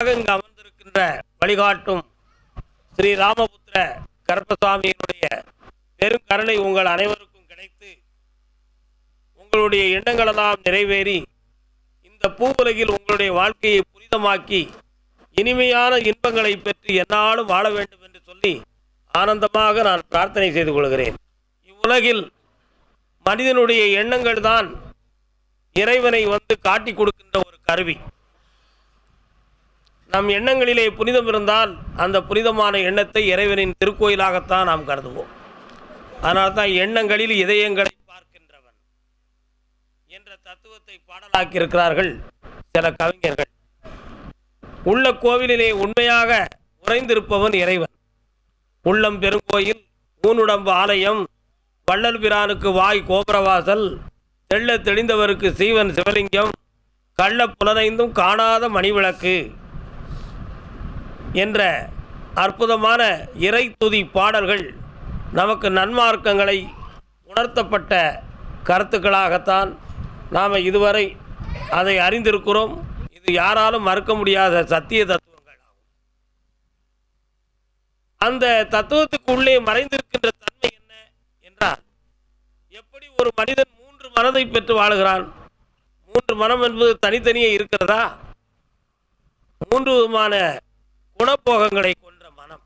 இங்கு அமர்ந்திருக்கின்ற வழிகாட்டும் ஸ்ரீ ராமபுத்திர கருப்பசாமியினுடைய பெருங்கருணை உங்கள் அனைவருக்கும் கிடைத்து உங்களுடைய எண்ணங்களெல்லாம் நிறைவேறி இந்த பூவுலகில் உங்களுடைய வாழ்க்கையை புனிதமாக்கி இனிமையான இன்பங்களை பெற்று என்னாலும் வாழ வேண்டும் என்று சொல்லி ஆனந்தமாக நான் பிரார்த்தனை செய்து கொள்கிறேன். இவ்வுலகில் மனிதனுடைய எண்ணங்கள் தான் இறைவனை வந்து காட்டி கொடுக்கின்ற ஒரு கருவி. நம் எண்ணங்களிலே புனிதம் இருந்தால் அந்த புனிதமான எண்ணத்தை இறைவனின் திருக்கோயிலாகத்தான் நாம் கருதுவோம். அதனால் தான் எண்ணங்களில் இதயங்களை பார்க்கின்றவன் என்ற தத்துவத்தை பாடலாக்கியிருக்கிறார்கள் சில கவிஞர்கள். உள்ள கோவிலிலே உண்மையாக உறைந்திருப்பவன் இறைவன். உள்ளம் பெருங்கோயில் ஊனுடம்பு ஆலயம் வள்ளல் பிரானுக்கு வாய் கோபுரவாசல் தெள்ள தெளிந்தவருக்கு சீவன் சிவலிங்கம் கள்ள புலனைந்தும் காணாத மணிவிளக்கு. என்ற அற்புதமான இறை துதி பாடல்கள் நமக்கு நன்மார்க்கங்களை உணர்த்தப்பட்ட கருத்துக்களாகத்தான் நாம் இதுவரை அதை அறிந்திருக்கிறோம். இது யாராலும் மறுக்க முடியாத சத்திய தத்துவங்கள் அந்த தத்துவத்துக்கு உள்ளே மறைந்திருக்கின்ற தன்மை என்ன என்றால் எப்படி ஒரு மனிதன் மூன்று மனதை பெற்று வாழுகிறான்? மூன்று மனம் என்பது தனித்தனியே இருக்கிறதா? மூன்று விதமான குணப்போகங்களை கொன்ற மனம்.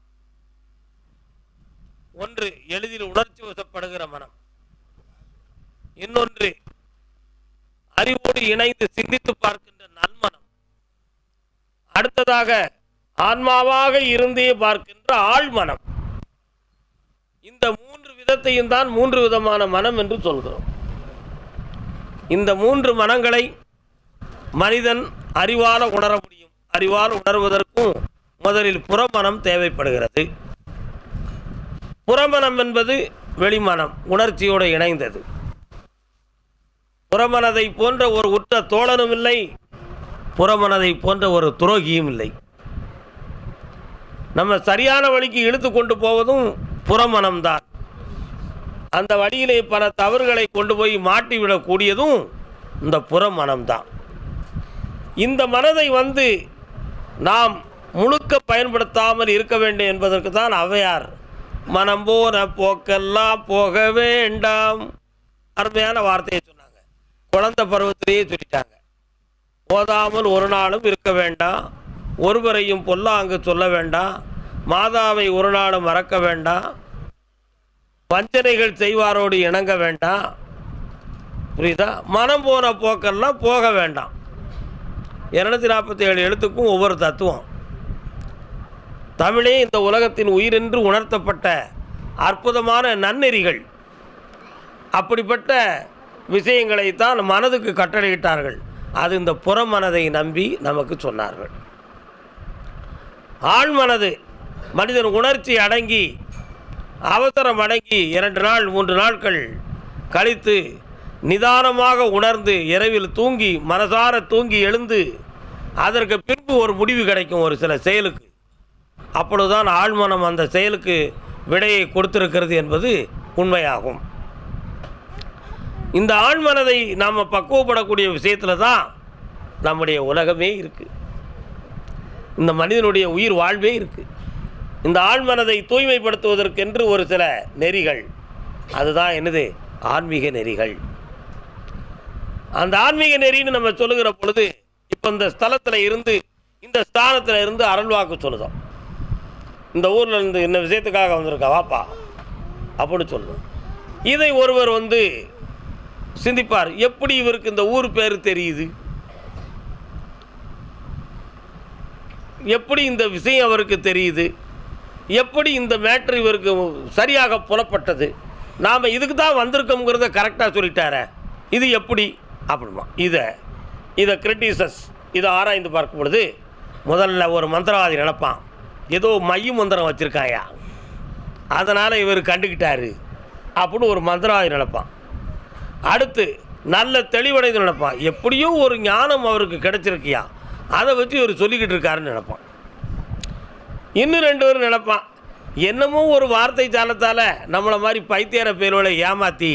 ஒன்று எளிதில் உணர்ச்சி வசப்படுகிற மனம். இன்னொன்று அறிவோடு இணைந்து சிந்தித்து பார்க்கின்ற நன்மனம். அடுத்ததாக ஆன்மாவாக இருந்தே பார்க்கின்ற ஆழ்மனம். இந்த மூன்று விதத்தையும் தான் மூன்று விதமான மனம் என்று சொல்கிறோம். இந்த மூன்று மனங்களை மனிதன் அறிவால உணர முடியும். அறிவால் உணர்வதற்கும் முதலில் புறமனம் தேவைப்படுகிறது. புறமனம் என்பது வெளிமனம் உணர்ச்சியோடு இணைந்தது. புறமனதை போன்ற ஒரு உற்ற தோழனும் இல்லை புறமனதை போன்ற ஒரு துரோகியும் இல்லை. நம்ம சரியான வழிக்கு இழுத்து கொண்டு போவதும் புறமனம்தான் அந்த வழியிலே பல தவறுகளை கொண்டு போய் மாட்டிவிடக்கூடியதும் இந்த புறமனம்தான் இந்த மனதை வந்து நாம் முழுக்க பயன்படுத்தாமல் இருக்க வேண்டும் என்பதற்கு தான் அவையார் மனம் போன போக்கெல்லாம் போக வேண்டாம். அருமையான வார்த்தையை சொன்னாங்க. குழந்தை பருவத்திலேயே சொல்லிட்டாங்க. போதாமல் ஒரு நாளும் இருக்க வேண்டாம். ஒருவரையும் பொல்லாங்கு சொல்ல வேண்டாம். மாதாவை ஒரு நாளும் மறக்க வேண்டாம். வஞ்சனைகள் செய்வாரோடு இணங்க வேண்டாம். புரியுதா? மனம் போன போக்கெல்லாம் போக வேண்டாம். இரநூத்தி நாற்பத்தி ஏழு எழுத்துக்கும் ஒவ்வொரு தத்துவம். தமிழே இந்த உலகத்தின் உயிரென்று உணர்த்தப்பட்ட அற்புதமான நன்னெறிகள். அப்படிப்பட்ட விஷயங்களைத்தான் மனதுக்கு கட்டளையிட்டார்கள். அது இந்த புறமனதை நம்பி நமக்கு சொன்னார்கள். ஆழ்மனது மனிதன் உணர்ச்சி அடங்கி அவசரம் அடங்கி இரண்டு நாள் மூன்று நாட்கள் கழித்து நிதானமாக உணர்ந்து இரவில் தூங்கி மனசார தூங்கி எழுந்து அதற்கு பின்பு ஒரு முடிவு கிடைக்கும் ஒரு சில செயலுக்கு. அப்பொழுதுதான் ஆழ்மனம் அந்த செயலுக்கு விடையை கொடுத்திருக்கிறது என்பது உண்மையாகும். இந்த ஆழ்மனதை நாம் பக்குவப்படக்கூடிய விஷயத்தில் தான் நம்முடைய உலகமே இருக்குது இந்த மனிதனுடைய உயிர் வாழ்வே இருக்குது இந்த ஆழ்மனதை தூய்மைப்படுத்துவதற்கென்று ஒரு சில நெறிகள். அதுதான் என்னது? ஆன்மீக நெறிகள். அந்த ஆன்மீக நெறின்னு நம்ம சொல்லுகிற பொழுது இப்போ இந்த ஸ்தலத்தில் இருந்து இந்த ஸ்தானத்தில் இருந்து அருள்வாக்கு சொல்லுதோம். இந்த ஊரில் இருந்து இந்த விஷயத்துக்காக வந்திருக்கா வாப்பா. அப்படின்னு சொல்லுவோம் இதை ஒருவர் வந்து சிந்திப்பார் எப்படி இவருக்கு இந்த ஊர் பேர் தெரியுது? எப்படி இந்த விஷயம் அவருக்கு தெரியுது? எப்படி இந்த மேட்ரு இவருக்கு சரியாக புலப்பட்டது? நாம் இதுக்கு தான் வந்திருக்கோங்கிறத கரெக்டாக சொல்லிட்டார. இது எப்படி? அப்படிமா இதை இதை கிரிட்டிசஸ் இதை ஆராய்ந்து பார்க்கும் பொழுது முதல்ல ஒரு மந்திரவாதி நினப்பான். ஏதோ மைய மந்திரம் வச்சுருக்காயா? அதனால் இவர் கண்டுக்கிட்டாரு அப்படின்னு ஒரு மந்திரவாதி நினப்பான். அடுத்து நல்ல தெளிவடைந்து நினைப்பான். எப்படியும் ஒரு ஞானம் அவருக்கு கிடச்சிருக்கியா? அதை வச்சு இவர் சொல்லிக்கிட்டு இருக்காருன்னு நினப்பான். இன்னும் ரெண்டு பேரும் நினப்பான். என்னமோ ஒரு வார்த்தை சாலத்தால் நம்மளை மாதிரி பைத்தியார பேரோட ஏமாற்றி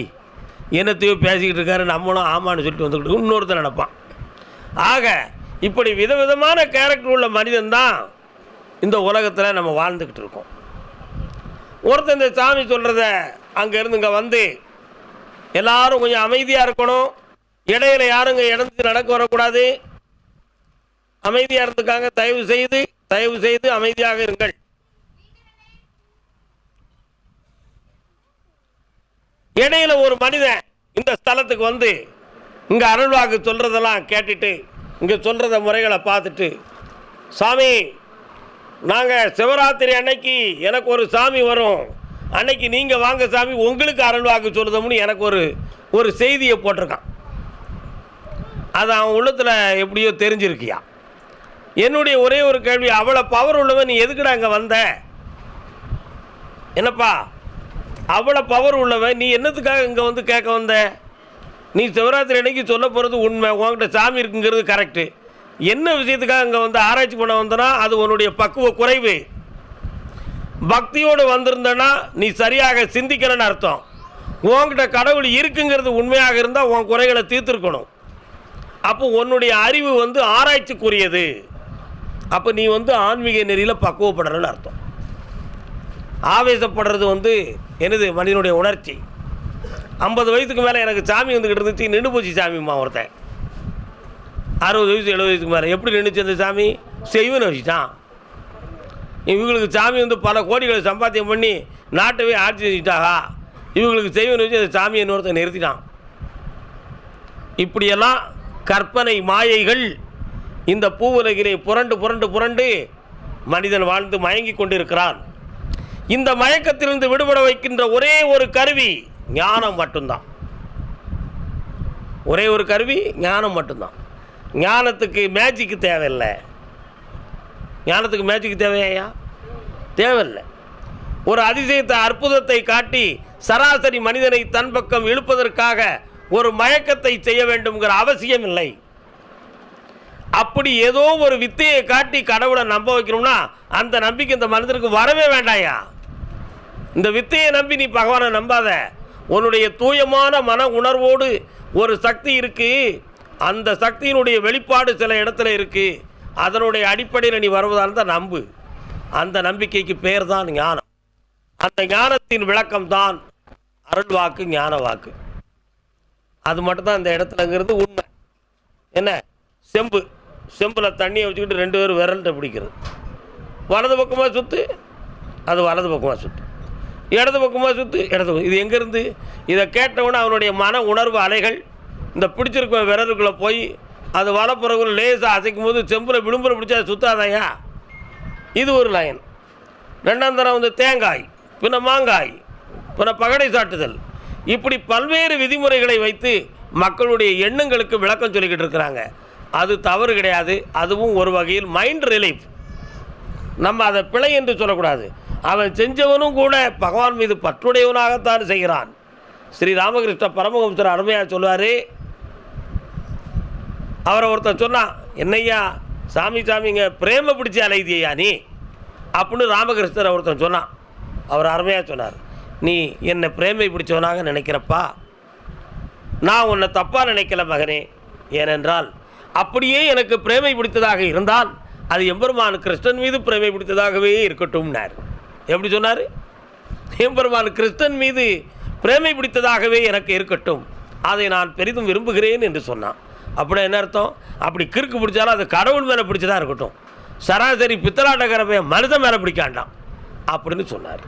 என்னத்தையோ பேசிக்கிட்டு இருக்காரு நம்மளும் ஆமான்னு சொல்லிட்டு வந்துக்கிட்டு இன்னொருத்தர் நினைப்பான். ஆக இப்படி விதவிதமான கேரக்டர் உள்ள மனிதன் தான் இந்த உலகத்தில் நம்ம வாழ்ந்துக்கிட்டு இருக்கோம். ஒருத்தன் இந்த சாமி சொல்கிறத அங்கேருந்து இங்கே வந்து எல்லாரும் கொஞ்சம் அமைதியாக இருக்கணும். இடையில யாரும் இங்கே இடந்து நடக்க வரக்கூடாது? அமைதியாக இருந்துக்காங்க தயவு செய்து தயவு செய்து அமைதியாக இருங்கள். இடையில ஒரு மனிதன் இந்த ஸ்தலத்துக்கு வந்து இங்கே அருள்வாக்கு சொல்கிறதெல்லாம் கேட்டுட்டு இங்கே சொல்கிறத முறைகளை பார்த்துட்டு சாமி நாங்கள் சிவராத்திரி அன்னைக்கு எனக்கு ஒரு சாமி வரும். அன்னைக்கு நீங்கள் வாங்க சாமி உங்களுக்கு அருள்வாக்கு சொல்லுதோம்னு எனக்கு ஒரு ஒரு செய்தியை போட்டிருக்கான். அது அவன் உள்ளத்தில் எப்படியோ தெரிஞ்சிருக்கியா. என்னுடைய ஒரே ஒரு கேள்வி அவ்வளோ பவர் உள்ளவன் நீ எதுக்குடா அங்கே வந்த? என்னப்பா? அவ்வளோ பவர் உள்ளவன் நீ என்னத்துக்காக இங்கே வந்து கேட்க வந்த? நீ சிவராத்திரி அன்னைக்கு சொல்ல போகிறது உண்மை உன்கிட்ட சாமி இருக்குங்கிறது கரெக்டு என்ன விஷயத்துக்காக அங்கே வந்து ஆராய்ச்சி பண்ண வந்தனா அது உன்னுடைய பக்குவ குறைவு. பக்தியோடு வந்திருந்தனா நீ சரியாக சிந்திக்கிறன்னு அர்த்தம். உன்கிட்ட கடவுள் இருக்குங்கிறது உண்மையாக இருந்தால் உன் குறைகளை தீர்த்துருக்கணும். அப்போ உன்னுடைய அறிவு வந்து ஆராய்ச்சிக்குரியது. அப்போ நீ வந்து ஆன்மீக நெறியில் பக்குவப்படுறன்னு அர்த்தம். ஆவேசப்படுறது வந்து என்னது மனிதனுடைய உணர்ச்சி. ஐம்பது வயசுக்கு மேலே எனக்கு சாமி வந்துக்கிட்டு இருந்துச்சு நின்று போச்சு சாமிம்மா ஒருத்தன். அறுபது வயசு எழுபது வயசுக்கு மேலே. எப்படி நின்றுச்சு அந்த சாமி? செய்வன் வச்சுட்டான் இவங்களுக்கு சாமி வந்து பல கோடிகளை சம்பாத்தியம் பண்ணி நாட்டவே ஆட்சி செஞ்சுட்டாகா? இவங்களுக்கு செய்வன் வச்சு அந்த சாமியை இன்னொருத்தன் நிறுத்திட்டான். இப்படியெல்லாம் கற்பனை மாயைகள் இந்த பூவுலகிலே புரண்டு புரண்டு புரண்டு மனிதன் வாழ்ந்து மயங்கி கொண்டிருக்கிறான். இந்த மயக்கத்திலிருந்து விடுபட வைக்கின்ற ஒரே ஒரு கருவி ஞானம் மட்டும்தான். ஒரே ஒரு கருவி ஞானம் மட்டும்தான். ஞானத்துக்கு மேஜிக்கு தேவையில்லை. ஞானத்துக்கு மேஜிக்கு தேவையா தேவையில்லை. ஒரு அதிசயத்தை அற்புதத்தை காட்டி சராசரி மனிதனை தன் பக்கம் இழுப்பதற்காக ஒரு மயக்கத்தை செய்ய வேண்டும்ங்கிற அவசியம் இல்லை. அப்படி ஏதோ ஒரு வித்தையை காட்டி கடவுளை நம்ப வைக்கணும்னா அந்த நம்பிக்கை இந்த மனிதனுக்கு வரவே வேண்டாயா இந்த வித்தையை நம்பி நீ பகவானை நம்பாத. உன்னுடைய தூயமான மன உணர்வோடு ஒரு சக்தி இருக்கு. அந்த சக்தியினுடைய வெளிப்பாடு சில இடத்துல இருக்குது அதனுடைய அடிப்படையில் நீ வருவதாக தான் நம்பு. அந்த நம்பிக்கைக்கு பேர் தான் ஞானம். அந்த ஞானத்தின் விளக்கம் தான் அருள் வாக்கு ஞான வாக்கு அது மட்டும்தான் இந்த இடத்துலங்கிறது உண்மை. என்ன? செம்பு. செம்பில் தண்ணியை வச்சுக்கிட்டு ரெண்டு பேரும் விரல்கிட்ட பிடிக்கிறது. வலது பக்கமாக சுற்று அது வலது பக்கமாக சுற்று இடது பக்கமாக சுற்று இடது பக்கம். இது எங்கேருந்து? இதை கேட்டவுடனே அவனுடைய மன உணர்வு அலைகள் இந்த பிடிச்சிருக்க விரலுக்குள்ளே போய் அது வலப்புறகுள்ள லேசாக அசைக்கும் போது செம்பில் விளிம்புல பிடிச்சா அது சுத்தாதையா? இது ஒரு லைன். ரெண்டாம் தரம் வந்து தேங்காய் பின்ன மாங்காய் பின்ன பகடை சாட்டுதல். இப்படி பல்வேறு விதிமுறைகளை வைத்து மக்களுடைய எண்ணங்களுக்கு விளக்கம் சொல்லிக்கிட்டு இருக்கிறாங்க. அது தவறு கிடையாது. அதுவும் ஒரு வகையில் மைண்ட் ரிலீஃப் நம்ம அதை பிழை என்று சொல்லக்கூடாது. அவன் செஞ்சவனும் கூட பகவான் மீது பற்றுடையவனாகத்தான் செய்கிறான். ஸ்ரீ ராமகிருஷ்ண பரமஹம்சர் அருமையாக சொல்வார் அவரை ஒருத்தன் சொன்னான் என்னய்யா சாமி சாமிங்க பிரேம பிடிச்சி அலைதியா நீ? அப்படின்னு ராமகிருஷ்ணர் ஒருத்தன் சொன்னான் அவர் அருமையாக சொன்னார் நீ என்னை பிரேமை பிடிச்சவனாக நினைக்கிறப்பா. நான் உன்னை தப்பாக நினைக்கல மகனே. ஏனென்றால் அப்படியே எனக்கு பிரேமை பிடித்ததாக இருந்தால் அது எம்பெருமான் கிருஷ்ணன் மீது பிரேமை பிடித்ததாகவே இருக்கட்டும்னார். எப்படி சொன்னார்? எம்பெருமான் கிருஷ்ணன் மீது பிரேமை பிடித்ததாகவே எனக்கு இருக்கட்டும். அதை நான் பெரிதும் விரும்புகிறேன் என்று சொன்னான். அப்படி என்ன அர்த்தம்? அப்படி கிறுக்கு பிடிச்சாலும் அது கடவுள் மேலே பிடிச்சதாக இருக்கட்டும். சராசரி பித்தலாட்டக்காரப்பைய மனிதன் மேலே பிடிக்காண்டாம் அப்படின்னு சொன்னார்.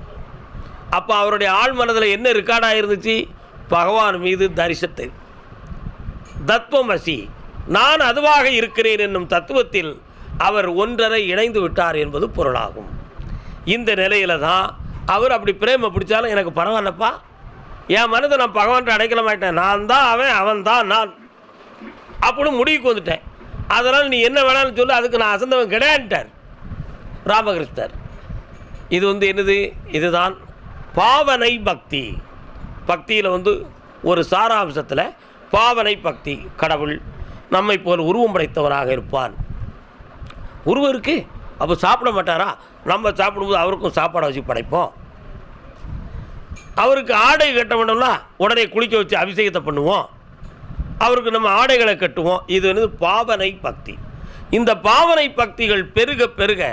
அப்போ அவருடைய ஆழ் மனதில் என்ன ரெக்கார்டாக இருந்துச்சு பகவான் மீது தரிசத்தை தத்துவமசி நான் அதுவாக இருக்கிறேன் என்னும் தத்துவத்தில் அவர் ஒன்றரை இணைந்து விட்டார் என்பது பொருளாகும். இந்த நிலையில தான் அவர் அப்படி பிரேம பிடிச்சாலும் எனக்கு பரவாயில்லப்பா. என் மனதை நான் பகவான்கிட்ட அடைக்கல மாட்டேன் நான் தான் அவன் அவன் தான் நான். அப்படின்னு முடிவுக்கு வந்துட்டேன். அதனால் நீ என்ன வேணாலும் சொல்லு அதுக்கு நான் அசந்தவன் கிடையாதுட்டார் ராமகிருஷ்ணர். இது வந்து என்னது? இதுதான் பாவனை பக்தி. பக்தியில் வந்து ஒரு சாராம்சத்தில் பாவனை பக்தி கடவுள் நம்மை போல் உருவம் படைத்தவனாக இருப்பான். உருவம் இருக்குது அப்போ சாப்பிட மாட்டாரா? நம்ம சாப்பிடும்போது அவருக்கும் சாப்பாடை வச்சு படைப்போம். அவருக்கு ஆடை கட்ட வேண்டும்னா உடனே குளிக்க வச்சு அபிஷேகத்தை பண்ணுவோம். அவருக்கு நம்ம ஆடைகளை கட்டுவோம். இது வந்து பாவனை பக்தி. இந்த பாவனை பக்திகள் பெருக பெருக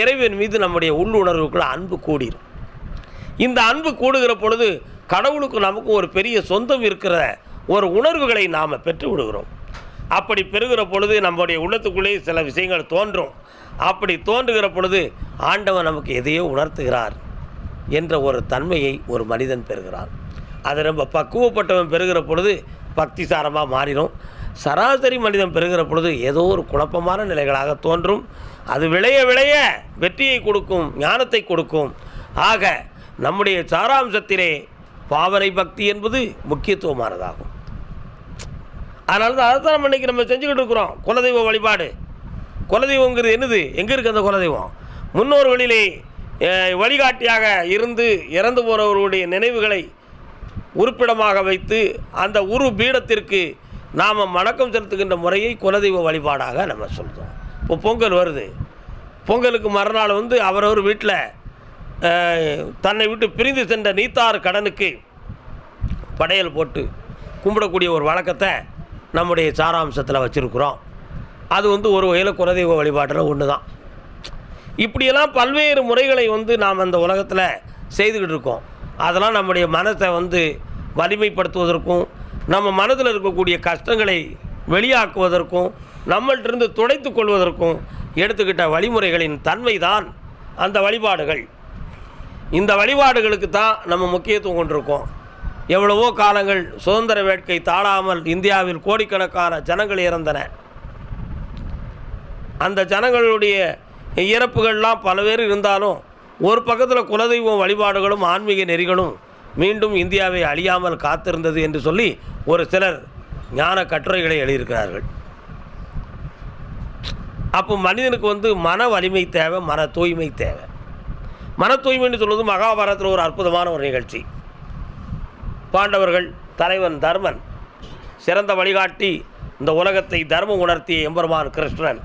இறைவன் மீது நம்முடைய உள்ளுணர்வுக்குள்ள அன்பு கூடிரும். இந்த அன்பு கூடுகிற பொழுது கடவுளுக்கு நமக்கு ஒரு பெரிய சொந்தம் இருக்கிற ஒரு உணர்வுகளை நாம் பெற்று விடுகிறோம். அப்படி பெறுகிற பொழுது நம்முடைய உள்ளத்துக்குள்ளேயே சில விஷயங்கள் தோன்றும். அப்படி தோன்றுகிற பொழுது ஆண்டவன் நமக்கு எதையோ உணர்த்துகிறார் என்ற ஒரு தன்மையை ஒரு மனிதன் பெறுகிறான். அது ரொம்ப பக்குவப்பட்டவன் பெறுகிற பொழுது பக்திசாரமாக மாறிடும். சராசரி மனிதன் பெறுகிற பொழுது ஏதோ ஒரு குழப்பமான நிலைகளாக தோன்றும். அது விளைய விளைய வெற்றியை கொடுக்கும் ஞானத்தை கொடுக்கும். ஆக நம்முடைய சாராம்சத்திலே பாவனை பக்தி என்பது முக்கியத்துவமானதாகும். அதனால தான் அதை தான் நம்ம இன்றைக்கி நம்ம செஞ்சுக்கிட்டு இருக்கிறோம். குலதெய்வ வழிபாடு. குலதெய்வங்கிறது என்னது? எங்கே இருக்குது அந்த குலதெய்வம்? முன்னோர்களிலே வழிகாட்டியாக இருந்து இறந்து போகிறவர்களுடைய நினைவுகளை உறுப்பிடமாக வைத்து அந்த உரு பீடத்திற்கு நாம் வணக்கம் செலுத்துகின்ற முறையை குலதெய்வ வழிபாடாக நம்ம சொல்கிறோம் இப்போ பொங்கல் வருது. பொங்கலுக்கு மறுநாள் வந்து அவரவர் வீட்டில் தன்னை விட்டு பிரிந்து சென்ற நீத்தார் கடனுக்கு படையல் போட்டு கும்பிடக்கூடிய ஒரு வழக்கத்தை நம்முடைய சாராம்சத்தில் வச்சுருக்குறோம். அது வந்து ஒரு வகையில் குலதெய்வ வழிபாட்டில் ஒன்று தான் இப்படியெல்லாம் பல்வேறு முறைகளை வந்து நாம் அந்த உலகத்தில் செய்துக்கிட்டு இருக்கோம். அதெல்லாம் நம்முடைய மனத்தை வந்து வலிமைப்படுத்துவதற்கும் நம்ம மனதில் இருக்கக்கூடிய கஷ்டங்களை வெளியாக்குவதற்கும் நம்மள்டிருந்து துடைத்து கொள்வதற்கும் எடுத்துக்கிட்ட வழிமுறைகளின் தன்மை தான் அந்த வழிபாடுகள். இந்த வழிபாடுகளுக்கு தான் நம்ம முக்கியத்துவம் கொண்டிருக்கோம். எவ்வளவோ காலங்கள் சுதந்திர வேட்கை தாழாமல் இந்தியாவில் கோடிக்கணக்கான ஜனங்கள் இறந்தன. அந்த ஜனங்களுடைய இறப்புகள்லாம் பல பேர் இருந்தாலும் ஒரு பக்கத்தில் குலதெய்வம் வழிபாடுகளும் ஆன்மீக நெறிகளும் மீண்டும் இந்தியாவை அழியாமல் காத்திருந்தது என்று சொல்லி ஒரு சிலர் ஞான கட்டுரைகளை எழுதியிருக்கிறார்கள். அப்போ மனிதனுக்கு வந்து மன வலிமை தேவை மன தூய்மை தேவை. மன தூய்மைன்னு சொல்வது மகாபாரதத்தில் ஒரு அற்புதமான ஒரு நிகழ்ச்சி. பாண்டவர்கள் தலைவன் தர்மன் சிறந்த வழிகாட்டி இந்த உலகத்தை தர்மம் உணர்த்திய எம்பெருமான் கிருஷ்ணன்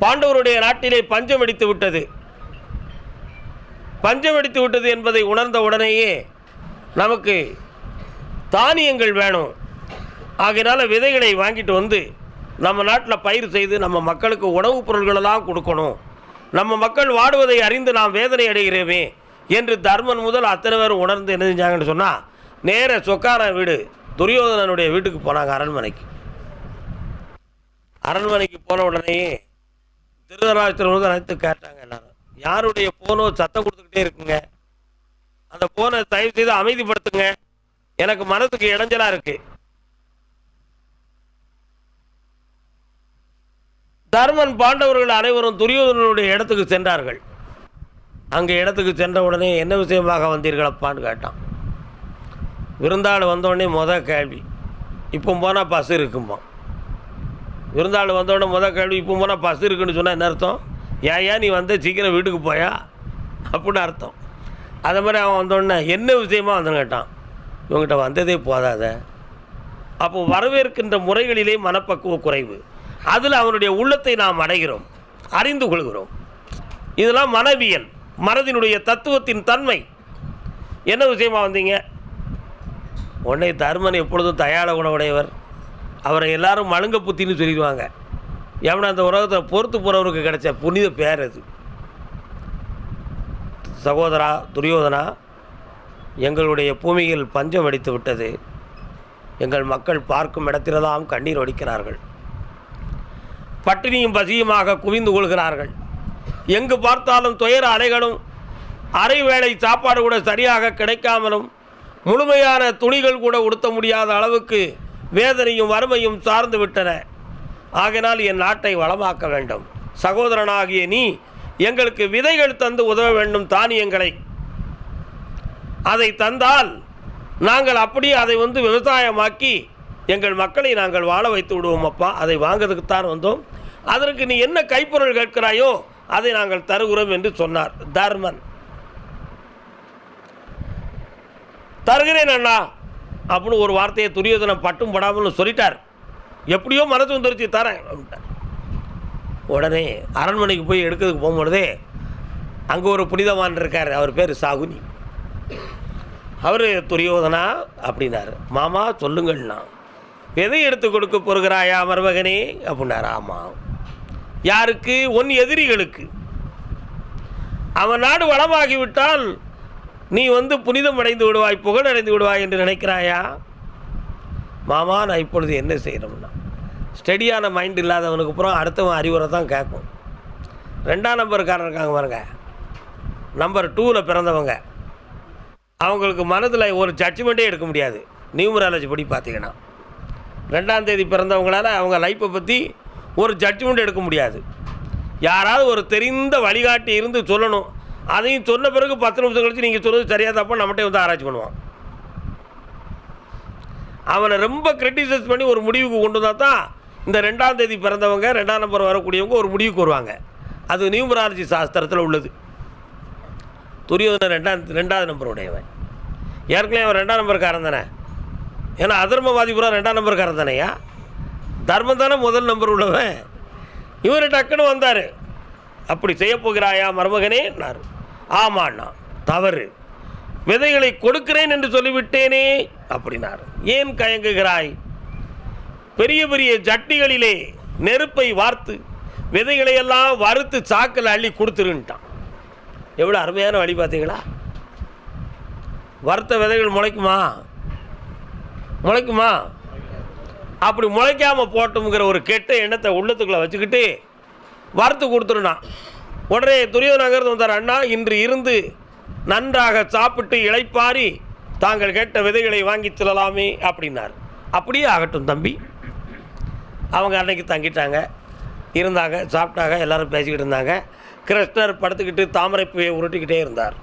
பாண்டவருடைய நாட்டிலே பஞ்சம் அடித்து விட்டது. பஞ்சம் அடித்து விட்டது என்பதை உணர்ந்த உடனேயே நமக்கு தானியங்கள் வேணும். ஆகையினால் விதைகளை வாங்கிட்டு வந்து நம்ம நாட்டில் பயிர் செய்து நம்ம மக்களுக்கு உணவுப் பொருள்களெல்லாம் கொடுக்கணும். நம்ம மக்கள் வாடுவதை அறிந்து நாம் வேதனை அடைகிறோமே என்று தர்மன் முதல் அத்தனை பேரும் உணர்ந்து என்ன செஞ்சாங்கன்னு சொன்னால் நேர சொக்கார வீடு. துரியோதனனுடைய வீட்டுக்கு போனாங்க அரண்மனைக்கு. அரண்மனைக்கு போன உடனேயே திருதராஷ்டிரம் வந்து அனைத்து கேட்டாங்க எல்லாரும். யாருடைய போனோ சத்தம் கொடுத்துக்கிட்டே இருக்குங்க. அந்த போனை தயவு செய்து அமைதிப்படுத்துங்க. எனக்கு மனதுக்கு இடைஞ்சலா இருக்கு. தர்மன் பாண்டவர்கள் அனைவரும் துரியோதனனுடைய இடத்துக்கு சென்றார்கள். அங்கே இடத்துக்கு சென்ற உடனே என்ன விஷயமாக வந்தீர்களப்பான்னு கேட்டான். விருந்தாள் வந்தோடனே மொதல் கேள்வி இப்போ போனால் பஸ் இருக்குமா? விருந்தாள் வந்தோடனே முதல் கேள்வி இப்போ போனால் பஸ் இருக்குன்னு சொன்னால் என்ன அர்த்தம்? ஏன் ஏன் நீ வந்து சீக்கிரம் வீட்டுக்கு போயா? அப்படின்னு அர்த்தம். அதே மாதிரி அவன் வந்தோடனே என்ன விஷயமா? வந்து கேட்டான். இவங்ககிட்ட வந்ததே போதாத. அப்போ வரவேற்கின்ற முறைகளிலே மனப்பக்குவ குறைவு. அதில் அவனுடைய உள்ளத்தை நாம் அடைகிறோம் அறிந்து கொள்கிறோம். இதெல்லாம் மனவியல் மனதினுடைய தத்துவத்தின் தன்மை. என்ன விஷயமா வந்தீங்க? உடனே தர்மன் எப்பொழுதும் தயாள குணமுடையவர். அவரை எல்லாரும் மழுங்க புத்தின்னு சொல்லிடுவாங்க. எவனை அந்த உலகத்தை பொறுத்து போகிறவருக்கு கிடைச்ச புனித பேர் அது. சகோதரா துரியோதனா எங்களுடைய பூமியில் பஞ்சம் வடித்து விட்டது. எங்கள் மக்கள் பார்க்கும் இடத்தில்தான் கண்ணீர் வடிக்கிறார்கள். பட்டினியும் பசியுமாக குவிந்து கொள்கிறார்கள். எங்கு பார்த்தாலும் துயர அலைகளும் அரை வேளை சாப்பாடு கூட சரியாக கிடைக்காமலும் முழுமையான துணிகள் கூட உடுத்த முடியாத அளவுக்கு வேதனையும் வறுமையும் சார்ந்து விட்டன. ஆகினால் என் நாட்டை வளமாக்க வேண்டும். சகோதரனாகிய நீ எங்களுக்கு விதைகள் தந்து உதவ வேண்டும் தானியங்களை. அதை தந்தால் நாங்கள் அப்படியே அதை வந்து விவசாயமாக்கி எங்கள் மக்களை நாங்கள் வாழ வைத்து விடுவோம் அப்பா. அதை வாங்கிறதுக்குத்தான் வந்தோம். அதற்கு நீ என்ன கைப்பொருள் கேட்கிறாயோ அதை நாங்கள் தருகிறோம் என்று சொன்னார் தர்மன். தருகிறேன் அண்ணா. அப்படின்னு ஒரு வார்த்தையை துரியோதனம் பட்டும் படாமல் சொல்லிட்டார். எப்படியோ மனசு வந்துருச்சு தரேன். உடனே அரண்மனைக்கு போய் எடுக்கிறதுக்கு போகும்பொழுதே அங்கே ஒரு புனிதவான் இருக்கார் அவர் பேர் சாகுனி. அவர் துரியோதனா அப்படின்னாரு. மாமா சொல்லுங்கள்னா எதை எடுத்து கொடுக்க போகிறாயா மருமகனே? அப்படின்னார். ஆமாம் யாருக்கு? உன் எதிரிகளுக்கு. அவன் நாடு வளமாகிவிட்டால் நீ வந்து புனிதம் அடைந்து விடுவாய் புகழ் அடைந்து விடுவாய் என்று நினைக்கிறாயா? மாமா நான் இப்பொழுது என்ன செய்கிறோம்னா ஸ்டடியான மைண்ட் இல்லாதவனுக்கு அப்புறம் அடுத்தவன் அறிவுரை தான் கேட்கும். ரெண்டாம் நம்பருக்காரன் இருக்காங்க பாருங்க. நம்பர் டூவில் பிறந்தவங்க. அவங்களுக்கு மனதில் ஒரு ஜட்ஜ்மெண்ட்டே எடுக்க முடியாது. நியூமராலஜி படி பார்த்தீங்கன்னா. ரெண்டாம் தேதி பிறந்தவங்களால் அவங்க லைஃப்பை பற்றி ஒரு ஜட்ஜ்மெண்ட் எடுக்க முடியாது. யாராவது ஒரு தெரிந்த வழிகாட்டி இருந்து சொல்லணும். அதையும் சொன்ன பிறகு பத்து நிமிஷம் கழிச்சு நீங்கள் சொல்கிறது சரியாக தப்பா நம்மகிட்டே வந்து ஆராய்ச்சி பண்ணுவான். அவனை ரொம்ப கிரிட்டிசைஸ் பண்ணி ஒரு முடிவுக்கு கொண்டு வந்தால் தான் இந்த ரெண்டாம் தேதி பிறந்தவங்க ரெண்டாம் நம்பர் வரக்கூடியவங்க ஒரு முடிவுக்கு வருவாங்க. அது நியூமராலஜி சாஸ்திரத்தில் உள்ளது. துரியோதனை ரெண்டாம் ரெண்டாவது நம்பர் உடையவன். ஏற்கனவே அவன் ரெண்டாம் நம்பருக்காரன் தானே? ஏன்னா அதர்மவாதி பூரா ரெண்டாம் நம்பருக்காரன் தானேயா? தர்மம் தானே முதல் நம்பர் உள்ளவன். இவர் டக்குன்னு வந்தார். அப்படி செய்யப்போகிறாயா மருமகனே? மருமகனேன்னாரு ஆமாண்ணா தவறு. விதைகளை கொடுக்கிறேன் என்று சொல்லிவிட்டேனே அப்படின்னார். ஏன் கயங்குகிறாய்? பெரிய பெரிய ஜட்டிகளிலே நெருப்பை வார்த்து விதைகளை எல்லாம் வறுத்து சாக்கில் அள்ளி கொடுத்துருன்ட்டான். எவ்வளோ அருமையான வழி பார்த்தீங்களா? வறுத்த விதைகள் முளைக்குமா? முளைக்குமா? அப்படி முளைக்காமல் போட்டோங்கிற ஒரு கெட்ட எண்ணத்தை உள்ளத்துக்குள்ளே வச்சுக்கிட்டு வறுத்து கொடுத்துருனான் உடனே துரியோதனங்கிறது வந்தார் அண்ணா இன்று இருந்து நன்றாக சாப்பிட்டு இழைப்பாரி தாங்கள் கேட்ட விதைகளை வாங்கி செல்லலாமே அப்படின்னார். அப்படியே ஆகட்டும் தம்பி. அவங்க அன்னைக்கு தங்கிட்டாங்க. இருந்தாங்க சாப்பிட்டாங்க எல்லாரும் பேசிக்கிட்டு இருந்தாங்க. கிருஷ்ணர் படுத்துக்கிட்டு தாமரை உருட்டிக்கிட்டே இருந்தார்.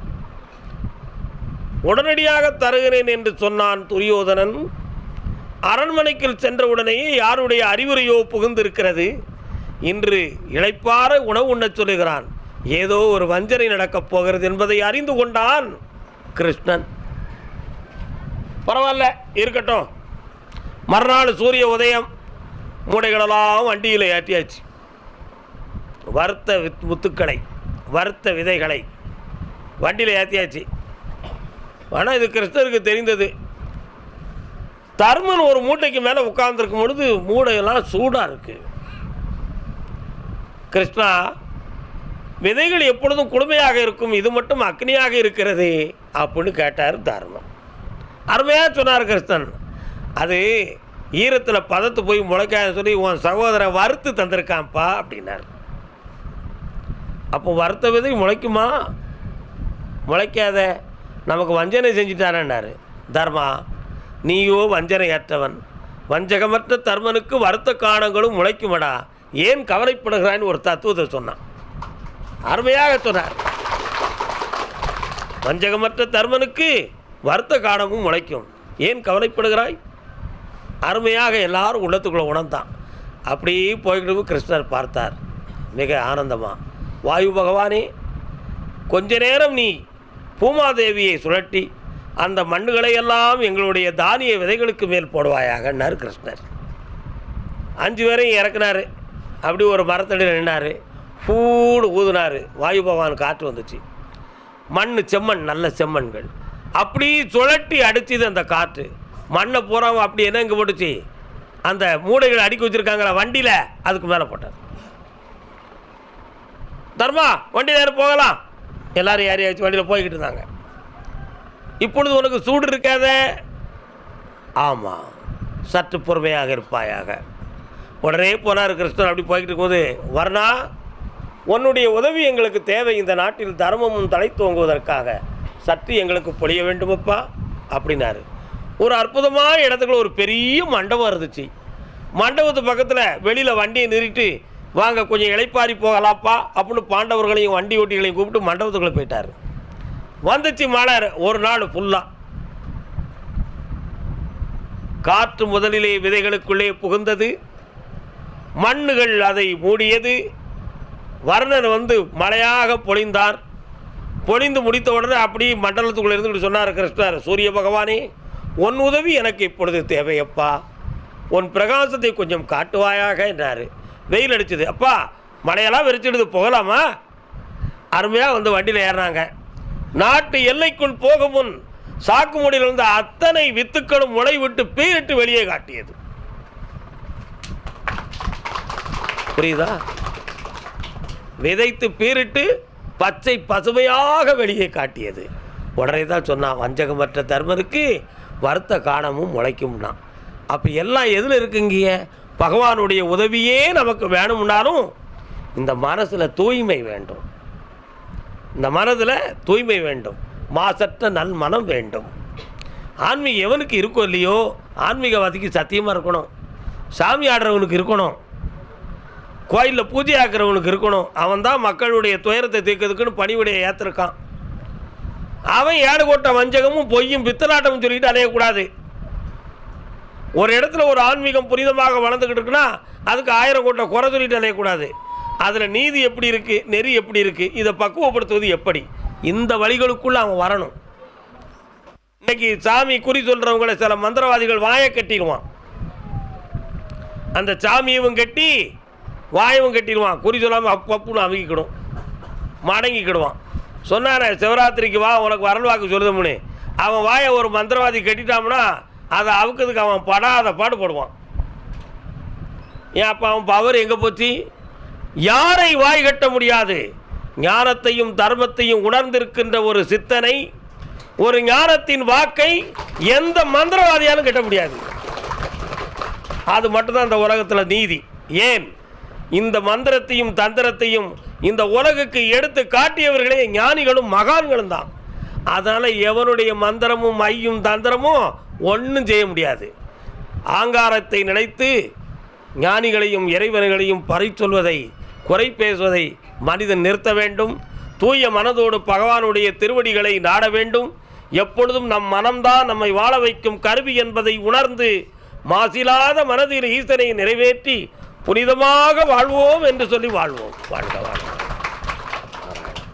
உடனடியாக தருகிறேன் என்று சொன்னான் துரியோதனன். அரண்மனைக்கு சென்ற உடனேயே யாருடைய அறிவுரையோ புகுந்திருக்கிறது? இன்று இழைப்பார உணவு உண்ணச் சொல்லுகிறான். ஏதோ ஒரு வஞ்சனை நடக்கப் போகிறது என்பதை அறிந்து கொண்டான் கிருஷ்ணன். பரவாயில்ல இருக்கட்டும். மறுநாள் சூரிய உதயம் மூடைகளெல்லாம் வண்டியில் ஏற்றியாச்சு. வறுத்த வித் முத்துக்களை வறுத்த விதைகளை வண்டியில் ஏற்றியாச்சு. ஆனால் இது கிருஷ்ணருக்கு தெரிந்தது. தர்மன் ஒரு மூட்டைக்கு மேலே உட்கார்ந்துருக்கும் பொழுது மூடையெல்லாம் சூடாக இருக்குது கிருஷ்ணா விதைகள் எப்பொழுதும் குளுமையாக இருக்கும் இது மட்டும் அக்னியாக இருக்கிறது அப்படின்னு கேட்டார் தாரணம் அருமையாக சொன்னார் கிருஷ்ணன் அது ஈரத்தில் பதத்து போய் முளைக்காத சொல்லி உன் சகோதரன் வறுத்து தந்திருக்கான்ப்பா அப்படின்னார். அப்போ வறுத்த விதை முளைக்குமா? முளைக்காத நமக்கு வஞ்சனை செஞ்சிட்டாரன்னாரு தர்மா நீயோ வஞ்சனையற்றவன். வஞ்சகமற்ற தர்மனுக்கு வருத்த காணங்களும் முளைக்குமடா. ஏன் கவலைப்படுகிறான்னு ஒரு தத்துவத்தை சொன்னான். அருமையாக சொன்னார். வஞ்சகமற்ற தர்மனுக்கு வருத்த காடமும் முளைக்கும். ஏன் கவலைப்படுகிறாய்? அருமையாக எல்லாரும் உள்ளத்துக்குள்ளே உணர்ந்தான். அப்படியே போய்கிட்டு கிருஷ்ணர் பார்த்தார். மிக ஆனந்தமாக வாயு பகவானே கொஞ்ச நேரம் நீ பூமாதேவியை சுழட்டி அந்த மண்ணுகளை எல்லாம் எங்களுடைய தானிய விதைகளுக்கு மேல் போடுவாயாகன்னார் கிருஷ்ணர். அஞ்சு பேரையும் இறக்குனாரு. அப்படி ஒரு மரத்தடியில் நின்னார். பூடு ஊதுனாரு. வாயு பகவான் காற்று வந்துச்சு. மண் செம்மண் நல்ல செம்மண்கள். அப்படி சுழட்டி அடிச்சுது அந்த காற்று. மண்ணை பூராம அப்படி என்ன இங்கே போட்டுச்சு? அந்த மூடைகள் அடுக்கி வச்சுருக்காங்களா வண்டியில். அதுக்கு மேலே போட்டார். தர்மா வண்டி நேரம் போகலாம். எல்லாரும் யாரையாச்சும் வண்டியில் போய்கிட்டு இருந்தாங்க. இப்பொழுது உனக்கு சூடு இருக்காதே? ஆமாம் சற்று பொறுமையாக இருப்பாயாக. உடனே போனார் கிருஷ்ணன் அப்படி போய்கிட்டு இருக்கும்போது வர்ணா உன்னுடைய உதவி எங்களுக்கு தேவை. இந்த நாட்டில் தர்மமும் தலை தோங்குவதற்காக சற்று எங்களுக்கு பொழிய வேண்டுமப்பா? அப்படின்னாரு. ஒரு அற்புதமான இடத்துக்குள்ள ஒரு பெரிய மண்டபம் இருந்துச்சு. மண்டபத்து பக்கத்தில் வெளியில் வண்டியை நிறுத்தி வாங்க கொஞ்சம் இளைப்பாரி போகலாப்பா அப்படின்னு பாண்டவர்களையும் வண்டி ஓட்டிகளையும் கூப்பிட்டு மண்டபத்துக்குள்ளே போயிட்டார். வந்துச்சு மழை ஒரு நாள் ஃபுல்லாக காற்று முதலிலே விதைகளுக்குள்ளே புகுந்தது. மண்ணுகள் அதை மூடியது. வர்ணன் வந்து மழையாக பொழிந்தார். பொழிந்து முடித்த உடனே அப்படியே மண்டலத்துக்குள்ளே இருந்து இப்படி சொன்னார் கிருஷ்ணர் சூரிய பகவானே உன் உதவி எனக்கு இப்பொழுது தேவையப்பா. உன் பிரகாசத்தை கொஞ்சம் காட்டுவாயாக என்றார். வெயில் அடிச்சது. அப்பா மழையெல்லாம் வெறிச்சிடுது போகலாமா? அருமையாக வந்து வண்டியில் ஏறினாங்க. நாட்டு எல்லைக்குள் போகும் முன் சாக்குமுடியில் இருந்த அத்தனை வித்துக்களும் முளை விட்டு பீரிட்டு வெளியே காட்டியது. புரியுதா? விதைத்து பீரிட்டு பச்சை பசுமையாக வெளியே காட்டியது. உடனே தான் சொன்னான் வஞ்சகமற்ற தர்மருக்கு வருத்த காணமும் முளைக்கும்னா. அப்போ எல்லாம் எதில் இருக்குங்கிய பகவானுடைய உதவியே நமக்கு வேணும்னாலும் இந்த மனசில் தூய்மை வேண்டும். இந்த மனதில் தூய்மை வேண்டும். மாசற்ற நல் மனம் வேண்டும். ஆன்மீகம் எவனுக்கு இருக்கோ இல்லையோ ஆன்மீகவாதிக்கு சத்தியமாக இருக்கணும். சாமி ஆடுறவனுக்கு இருக்கணும். கோயிலில் பூஜை ஆக்கிறவனுக்கு இருக்கணும். அவன் தான் மக்களுடைய துயரத்தை தீர்க்கிறதுக்குன்னு பணிவிடையை ஏற்றிருக்கான் அவன் ஏடு கொட்ட வஞ்சகமும் பொய்யும் பித்தலாட்டமும் சொல்லிட்டு அடையக்கூடாது ஒரு இடத்துல ஒரு ஆன்மீகம் புனிதமாக வளர்ந்துக்கிட்டு இருக்குன்னா அதுக்கு ஆயிரம் கோட்டை குறை சொல்லிட்டு அடையக்கூடாது அதில் நீதி எப்படி இருக்குது நெறி எப்படி இருக்குது இதை பக்குவப்படுத்துவது எப்படி? இந்த வழிகளுக்குள்ளே அவன் வரணும். இன்னைக்கு சாமி குறி சொல்கிறவங்கள சில மந்திரவாதிகள் வாயை கட்டிடுவான். அந்த சாமியவும் கட்டி வாயவும் கட்டிடுவான். குறி சொல்லாமல் அப்பப்புன்னு அமைக்கிக்கிடும். மடங்கிக்கிடுவான். சொன்னானே சிவராத்திரிக்கு வா உனக்கு வரல் வாக்கு சொல்லுதமுன்னு அவன் வாயை ஒரு மந்திரவாதி கட்டிட்டான்னா அதை அவுக்கிறதுக்கு அவன் படாத பாடுபடுவான் ஏன் அப்போ அவன் பவர் எங்கே போச்சு? யாரை வாய் கட்ட முடியாது? ஞானத்தையும் தர்மத்தையும் உணர்ந்திருக்கின்ற ஒரு சித்தனை ஒரு ஞானத்தின் வாக்கை எந்த மந்திரவாதியாலும் கட்ட முடியாது. அது மட்டும்தான் இந்த உலகத்தில் நீதி. ஏன்? இந்த மந்திரத்தையும் தந்திரத்தையும் இந்த உலகுக்கு எடுத்து காட்டியவர்களே ஞானிகளும் மகான்களும் தான். அதனால் எவனுடைய மந்திரமும் ஐயும் தந்திரமும் ஒன்றும் செய்ய முடியாது. ஆங்காரத்தை நினைத்து ஞானிகளையும் இறைவன்களையும் பறை சொல்வதை குறை பேசுவதை மனிதன் நிறுத்த வேண்டும். தூய மனதோடு பகவானுடைய திருவடிகளை நாட வேண்டும். எப்பொழுதும் நம் மனம்தான் நம்மை வாழ வைக்கும் கருவி என்பதை உணர்ந்து மாசிலாத மனதில் ஈசனை நிறைவேற்றி புனிதமாக வாழ்வோம் என்று சொல்லி வாழ்வோம். வாழ்க வாழ்க